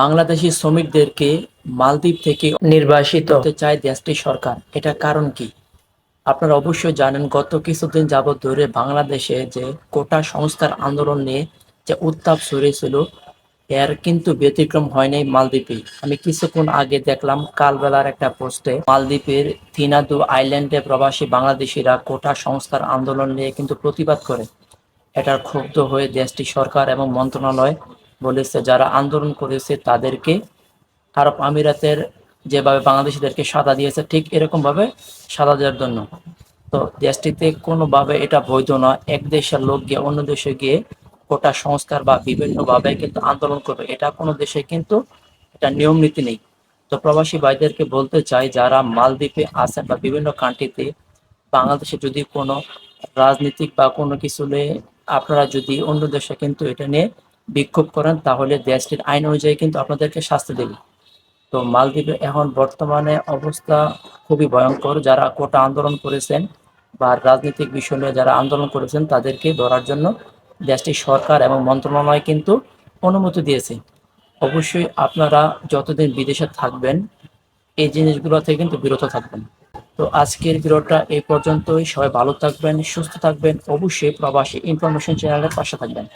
বাংলাদেশি শ্রমিকদেরকে মালদ্বীপ থেকে নির্বাসিত। হতে চায় দেশটির সরকার। এটার কারণ কি? আপনারা অবশ্যই জানেন গত কিছুদিন যাবৎ ধরে বাংলাদেশে যে কোটা সংস্কার আন্দোলন নিয়ে যে উত্তাপ ছড়িয়েছিল এর কিন্তু ব্যতিক্রম হয় নাই মালদ্বীপে। আমি কিছুক্ষণ আগে দেখলাম কালবেলার একটা পোস্টে মালদ্বীপের থিনাদু আইল্যান্ডে প্রবাসী বাংলাদেশিরা কোটা সংস্কার আন্দোলন নিয়ে কিন্তু প্রতিবাদ করে। এটার ক্ষুব্ধ হয়ে দেশটি সরকার এবং মন্ত্রণালয় বলেছে, যারা আন্দোলন করেছে তাদেরকে, আরব আমিরাতের যেভাবে বাংলাদেশিদেরকে সাদা দিয়েছে, ঠিক এরকম ভাবে সাদা দেওয়ার জন্য। তো দেশটিতে কোনোভাবে এটা বৈধ নয় এক দেশের লোক গিয়ে অন্য দেশে গিয়ে কোটা সংস্কার বা বিভিন্নভাবে কিন্তু আন্দোলন করবে। এটা কোনো দেশে কিন্তু এটা নিয়ম নীতি নেই। তো প্রবাসী ভাইদেরকে বলতে চাই, যারা মালদ্বীপে আছেন বা বিভিন্ন কান্ট্রিতে, বাংলাদেশে যদি কোনো রাজনীতিক বা কোনো কিছু নিয়ে আপনারা যদি অন্য দেশে কিন্তু এটা নিয়ে বিক্ষোভ করেন, তাহলে দেশটির আইন অনুযায়ী কিন্তু আপনাদেরকে শাস্তি দেবে। তো মালদ্বীপে এখন বর্তমানে অবস্থা খুবই ভয়ঙ্কর। যারা কোটা আন্দোলন করেছেন বা রাজনৈতিক বিষয় নিয়ে যারা আন্দোলন করেছেন, তাদেরকে ধরার জন্য দেশটির সরকার এবং মন্ত্রণালয় কিন্তু অনুমতি দিয়েছে। অবশ্যই আপনারা যতদিন বিদেশে থাকবেন, এই জিনিসগুলো থেকে কিন্তু বিরত থাকবেন। তো আজকের ভিডিওটা এই পর্যন্তই। সবাই ভালো থাকবেন, সুস্থ থাকবেন। অবশ্যই প্রবাসী ইনফরমেশন চ্যানেলের পাশে থাকবেন।